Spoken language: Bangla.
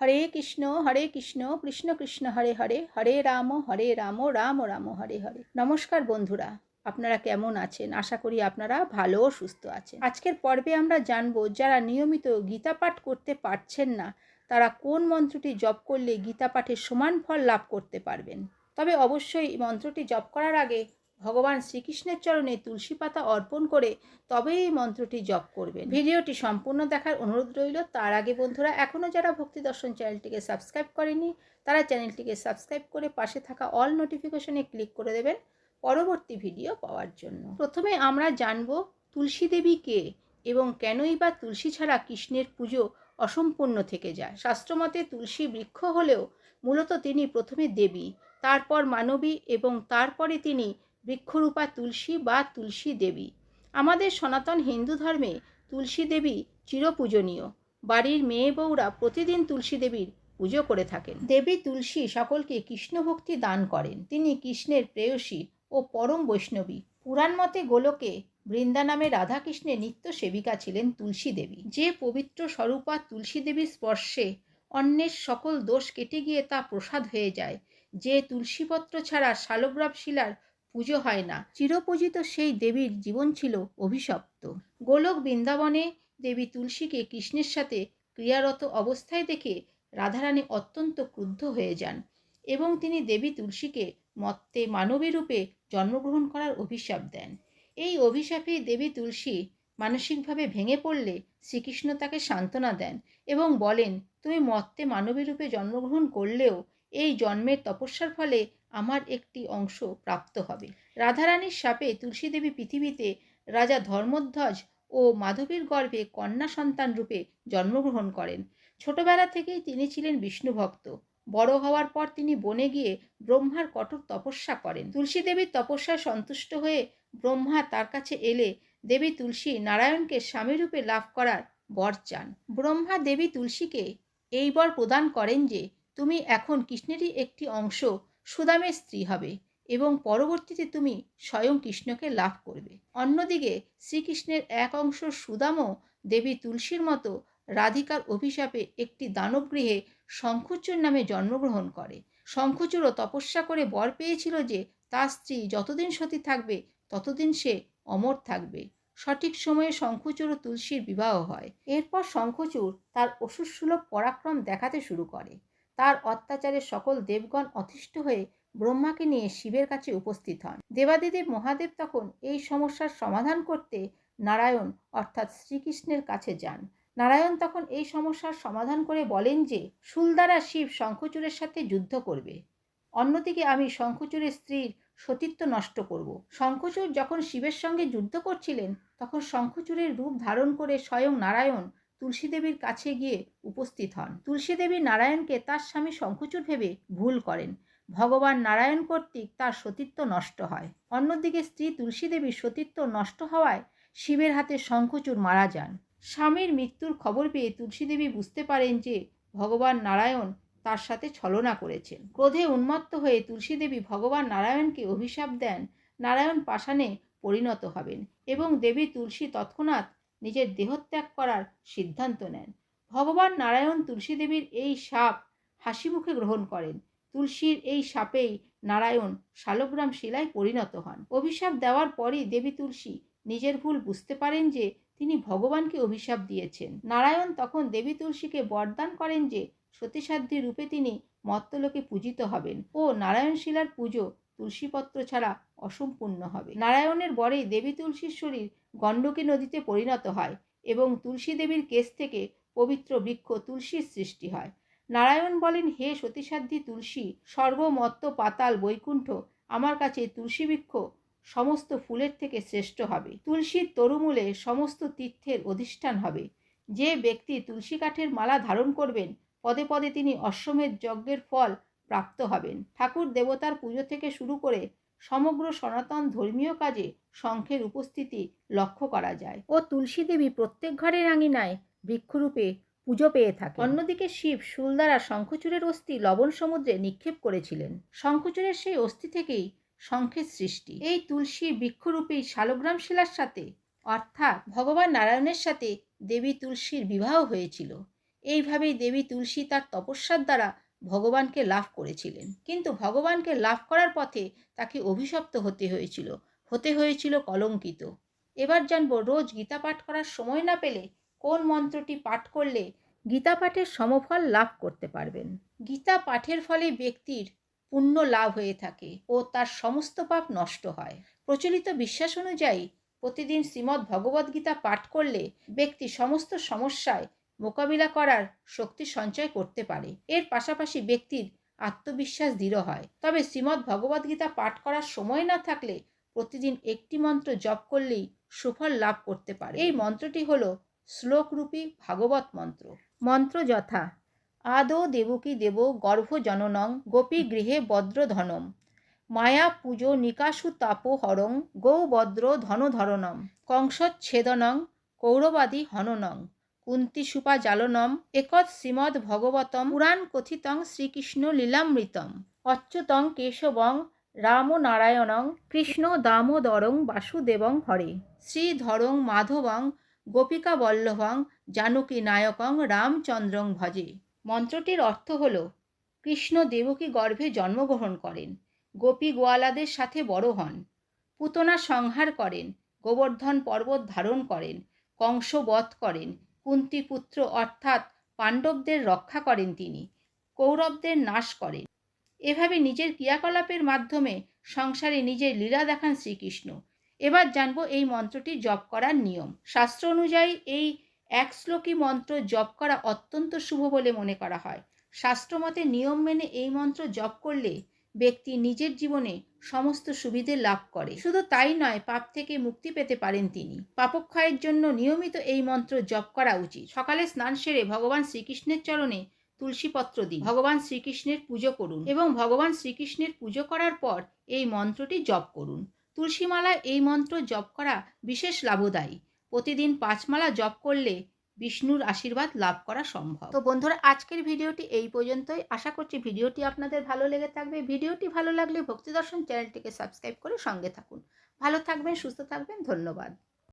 হরে কৃষ্ণ হরে কৃষ্ণ কৃষ্ণ কৃষ্ণ, হরে হরে হরে রাম হরে রাম রাম রাম, হরে হরে। নমস্কার বন্ধুরা, আপনারা কেমন আছেন? আশা করি আপনারা ভালো ও সুস্থ আছেন। আজকের পর্বে আমরা জানব, যারা নিয়মিত গীতা পাঠ করতে পারছেন না, তারা কোন মন্ত্রটি জপ করলে গীতা পাঠের সমান ফল লাভ করতে পারবেন? তবে অবশ্যই মন্ত্রটি জপ করার আগে ভগবান শ্রীকৃষ্ণের চরণে তুলসী পাতা অর্পণ করে তবেই এই মন্ত্রটি জপ করবেন। ভিডিওটি সম্পূর্ণ দেখার অনুরোধ রইল। তার আগে বন্ধুরা এখনও যারা ভক্তি দর্শন চ্যানেলটিকে সাবস্ক্রাইব করেনি, তারা চ্যানেলটিকে সাবস্ক্রাইব করে পাশে থাকা অল নোটিফিকেশনে ক্লিক করে দেবেন পরবর্তী ভিডিও পাওয়ার জন্য। প্রথমে আমরা জানব, তুলসী দেবী কে এবং কেনই বা তুলসী ছাড়া কৃষ্ণের পুজো অসম্পূর্ণ থেকে যায়? শাস্ত্রমতে তুলসী বৃক্ষ হলেও মূলত তিনি প্রথমে দেবী, তারপর মানবী এবং তারপরে তিনি বৃক্ষরূপা তুলসী বা তুলসী দেবী। আমাদের সনাতন হিন্দু ধর্মে তুলসী দেবী চিরপূজনীয়। বাড়ির মেয়ে বউরা প্রতিদিন তুলসী দেবীর পুজো করে থাকেন। দেবী তুলসী সকলকে কৃষ্ণ ভক্তি দান করেন। তিনি কৃষ্ণের প্রেয়সী ও পরম বৈষ্ণবী। পুরাণ মতে গোলকে বৃন্দা নামে রাধাকৃষ্ণের নিত্য সেবিকা ছিলেন তুলসী দেবী। যে পবিত্র স্বরূপা তুলসী দেবীর স্পর্শে অন্যের সকল দোষ কেটে গিয়ে তা প্রসাদ হয়ে যায়। যে তুলসীপত্র ছাড়া শালগ্রাম শিলার পুজো হয় না। চিরপূজিত সেই দেবীর জীবন ছিল অভিশপ্ত। গোলক বৃন্দাবনে দেবী তুলসীকে কৃষ্ণের সাথে ক্রিয়ারত অবস্থায় দেখে রাধারানী অত্যন্ত ক্রুদ্ধ হয়ে যান এবং তিনি দেবী তুলসীকে মত্তে মানবী রূপে জন্মগ্রহণ করার অভিশাপ দেন। এই অভিশাপে দেবী তুলসী মানসিকভাবে ভেঙে পড়লে শ্রীকৃষ্ণ তাকে সান্ত্বনা দেন এবং বলেন, তুমি মত্তে মানবী রূপে জন্মগ্রহণ করলেও এই জন্মের তপস্যার ফলে আমার একটি অংশ প্রাপ্ত হবে। রাধারানীর সাপে তুলসী দেবী পৃথিবীতে রাজা ধর্মধ্বজ ও মাধবীর গর্ভে কন্যা সন্তান রূপে জন্মগ্রহণ করেন। ছোটবেলা থেকেই তিনি ছিলেন বিষ্ণু ভক্ত। বড় হওয়ার পর তিনি বনে গিয়ে ব্রহ্মার কঠোর তপস্যা করেন। তুলসী দেবীর তপস্যায় সন্তুষ্ট হয়ে ব্রহ্মা তার কাছে এলে দেবী তুলসী নারায়ণকে স্বামীরূপে লাভ করার বর চান। ব্রহ্মা দেবী তুলসীকে এই বর প্রদান করেন যে, তুমি এখন কৃষ্ণেরই একটি অংশ সুদামের স্ত্রী হবে এবং পরবর্তীতে তুমি স্বয়ং কৃষ্ণকে লাভ করবে। অন্যদিকে শ্রীকৃষ্ণের এক অংশ সুদামও দেবী তুলসীর মতো রাধিকার অভিশাপে একটি দানবগৃহে শঙ্খচূড় নামে জন্মগ্রহণ করে। শঙ্খচূড়ও তপস্যা করে বর পেয়েছিল যে তার স্ত্রী যতদিন সতী থাকবে, ততদিন সে অমর থাকবে। সঠিক সময়ে শঙ্খচূড় ও তুলসীর বিবাহ হয়। এরপর শঙ্খচূড় তার অসুরসুলভ পরাক্রম দেখাতে শুরু করে। তার অত্যাচারে সকল দেবগণ অতিষ্ঠ হয়ে ব্রহ্মাকে নিয়ে শিবের কাছে উপস্থিত হন। দেবাদিদেব মহাদেব তখন এই সমস্যার সমাধান করতে নারায়ণ অর্থাৎ শ্রীকৃষ্ণের কাছে যান। নারায়ণ তখন এই সমস্যার সমাধান করে বলেন যে সুলদ্বারা শিব শঙ্খচূড়ের সাথে যুদ্ধ করবে। অন্যদিকে আমি শঙ্খচূড়ের স্ত্রীর সতীত্ব নষ্ট করব। শঙ্খচূড় যখন শিবের সঙ্গে যুদ্ধ করছিলেন, তখন শঙ্খচূড়ের রূপ ধারণ করে স্বয়ং নারায়ণ তুলসী দেবীর কাছে গিয়ে উপস্থিত হন। তুলসী দেবী নারায়ণকে তার স্বামী শঙ্খচূড় ভেবে ভুল করেন। ভগবান নারায়ণ কর্তৃক তার সতীত্ব নষ্ট হয়। অন্যদিকে স্ত্রী তুলসী দেবীর সতীত্ব নষ্ট হওয়ায় শিবের হাতে শঙ্খচূড় মারা যান। স্বামীর মৃত্যুর খবর পেয়ে তুলসী দেবী বুঝতে পারেন যে ভগবান নারায়ণ তার সাথে ছলনা করেছেন। ক্রোধে উন্মত্ত হয়ে তুলসী দেবী ভগবান নারায়ণকে অভিশাপ দেন। নারায়ণ পাষাণে পরিণত হবেন এবং দেবী তুলসী তৎক্ষণাৎ নিজের দেহত্যাগ করার সিদ্ধান্ত নেন। ভগবান নারায়ণ তুলসী দেবীর এই সাপ হাসি মুখে গ্রহণ করেন। তুলসীর এই সাপেই নারায়ণ শালগ্রাম শিলায় পরিণত হন। অভিশাপ দেওয়ার পরই দেবী তুলসী নিজের ভুল বুঝতে পারেন যে তিনি ভগবানকে অভিশাপ দিয়েছেন। নারায়ণ তখন দেবী তুলসীকে বরদান করেন যে সতীসাধ্যী রূপে তিনি মত্তলোকে পূজিত হবেন ও নারায়ণ শিলার পুজো তুলসীপত্র ছাড়া অসম্পূর্ণ হবে। নারায়ণের বরেই দেবী তুলসীর শরীর গণ্ডকী নদীতে পরিণত হয় এবং তুলসী দেবীর কেশ থেকে পবিত্র বৃক্ষ তুলসীর সৃষ্টি হয়। নারায়ণ বলেন, হে সতীসাধ্যী তুলসী, সর্বমত্ত, পাতাল, বৈকুণ্ঠ, আমার কাছে তুলসী বৃক্ষ সমস্ত ফুলের থেকে শ্রেষ্ঠ হবে। তুলসীর তরুমূলে সমস্ত তীর্থের অধিষ্ঠান হবে। যে ব্যক্তি তুলসী কাঠের মালা ধারণ করবেন, পদে পদে তিনি অশ্বমেধ যজ্ঞের ফল প্রাপ্ত হবেন। ঠাকুর দেবতার পুজো থেকে শুরু করে সমগ্র সনাতন ধর্মীয় কাজে শঙ্খের উপস্থিতি লক্ষ্য করা যায়। ও তুলসী দেবী প্রত্যেক ঘরের আঙিনায় বৃক্ষরূপে পুজো পেয়ে থাকে অন্যদিকে শিব শুল দ্বারা শঙ্খচূড়ের অস্থি লবণ সমুদ্রে নিক্ষেপ করেছিলেন। শঙ্খচূড়ের সেই অস্থি থেকেই শঙ্খের সৃষ্টি। এই তুলসী বৃক্ষরূপী শালগ্রাম শিলার সাথে অর্থাৎ ভগবান নারায়ণের সাথে দেবী তুলসীর বিবাহ হয়েছিল। এইভাবেই দেবী তুলসী তার তপস্যার দ্বারা ভগবানকে লাভ করেছিলেন। কিন্তু ভগবানকে লাভ করার পথে তাকে অভিশপ্ত হতে হয়েছিল হতে হয়েছিল কলঙ্কিত। এবার জানব, রোজ গীতা পাঠ করার সময় না পেলে কোন মন্ত্রটি পাঠ করলে গীতা পাঠের সমফল লাভ করতে পারবেন? গীতা পাঠের ফলে ব্যক্তির পুণ্য লাভ হয়ে থাকে ও তার সমস্ত পাপ নষ্ট হয়। প্রচলিত বিশ্বাস অনুযায়ী প্রতিদিন শ্রীমদ্ ভগবদ্গীতা পাঠ করলে ব্যক্তি সমস্ত সমস্যায় মোকাবিলা করার শক্তি সঞ্চয় করতে পারে। এর পাশাপাশি ব্যক্তির আত্মবিশ্বাস দৃঢ় হয়। তবে শ্রীমদ্ ভগবদ্গীতা পাঠ করার সময় না থাকলে প্রতিদিন একটি মন্ত্র জপ করলেই সুফল লাভ করতে পারে। এই মন্ত্রটি হল শ্লোকরূপী ভাগবত মন্ত্র। মন্ত্র যথা, আদৌ দেবকী দেব গর্ভজননং, গোপী গৃহে বদ্রধনম, মায়া পুজো নিকাশু তাপো হরং গৌবদ্র ধনধরণম কংসচ্ছেদনং, কৌরবাদী হননং। কুন্তিসুপা জালনম একৎ শ্রীমদ্ ভগবতম, পুরাণ কথিতং শ্রীকৃষ্ণ লীলামৃতম, অচ্যুতং কেশবং রামনারায়ণং, কৃষ্ণ দামোদরং বাসুদেবং হরে। শ্রীধরং মাধবং গোপিকা বল্লভং জানকী নায়কং রামচন্দ্রং ভজে। মন্ত্রটির অর্থ হল, কৃষ্ণ দেবকী গর্ভে জন্মগ্রহণ করেন, গোপী গোয়ালাদের সাথে বড় হন, পুতনা সংহার করেন, গোবর্ধন পর্বত ধারণ করেন কংস বধ করেন কুন্তিপুত্র অর্থাৎ পাণ্ডবদের রক্ষা করেন তিনি, কৌরবদের নাশ করেন। এভাবে নিজের ক্রিয়াকলাপের মাধ্যমে সংসারে নিজের লীলা দেখান শ্রীকৃষ্ণ। এবার জানব এই মন্ত্রটি জপ করার নিয়ম। শাস্ত্র অনুযায়ী এই এক শ্লোকী মন্ত্র জপ করা অত্যন্ত শুভ বলে মনে করা হয়। শাস্ত্রমতে নিয়ম মেনে এই মন্ত্র জপ করলে ব্যক্তি নিজের জীবনে সমস্ত সুবিধে লাভ করে। শুধু তাই নয়, পাপ থেকে মুক্তি পেতে পারেন তিনি। পাপক্ষয়ের জন্য নিয়মিত এই মন্ত্র জপ করা উচিত। সকালে স্নান সেরে ভগবান শ্রীকৃষ্ণের চরণে তুলসীপত্র দিন। ভগবান শ্রীকৃষ্ণের পুজো করুন এবং ভগবান শ্রীকৃষ্ণের পুজো করার পর এই মন্ত্রটি জপ করুন। তুলসীমালায় এই মন্ত্র জপ করা বিশেষ লাভদায়ী। প্রতিদিন পাঁচমালা জপ করলে বিষ্ণুর আশীর্বাদ লাভ করা সম্ভব। তো বন্ধুরা, আজকের ভিডিওটি এই পর্যন্তই। আশা করছি ভিডিওটি আপনাদের ভালো লেগে থাকবে। ভিডিওটি ভালো লাগলে ভক্তি দর্শন চ্যানেলটিকে সাবস্ক্রাইব করে সঙ্গে থাকুন। ভালো থাকবেন, সুস্থ থাকবেন। ধন্যবাদ।